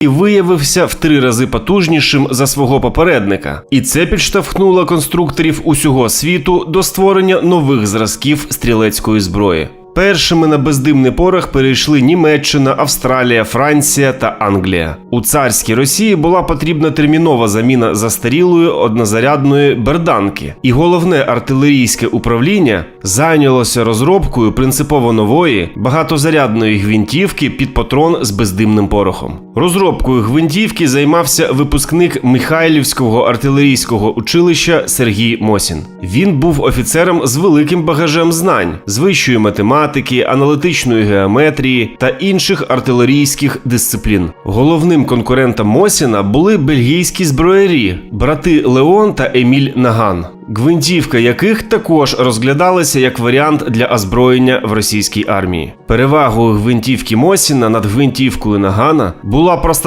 і виявився в три рази потужнішим за свого попередника. І це підштовхнуло конструкторів усього світу до створення нових зразків стрілецької зброї. Першими на бездимний порох перейшли Німеччина, Австралія, Франція та Англія. У царській Росії була потрібна термінова заміна застарілої однозарядної берданки, і головне артилерійське управління зайнялося розробкою принципово нової багатозарядної гвинтівки під патрон з бездимним порохом. Розробкою гвинтівки займався випускник Михайлівського артилерійського училища Сергій Мосін. Він був офіцером з великим багажем знань з вищої математики, аналітичної геометрії та інших артилерійських дисциплін. Головним конкурентом Мосіна були бельгійські зброярі, брати Леон та Еміль Наган. Гвинтівка яких також розглядалася як варіант для озброєння в російській армії. Перевагою гвинтівки Мосіна над гвинтівкою Нагана була простота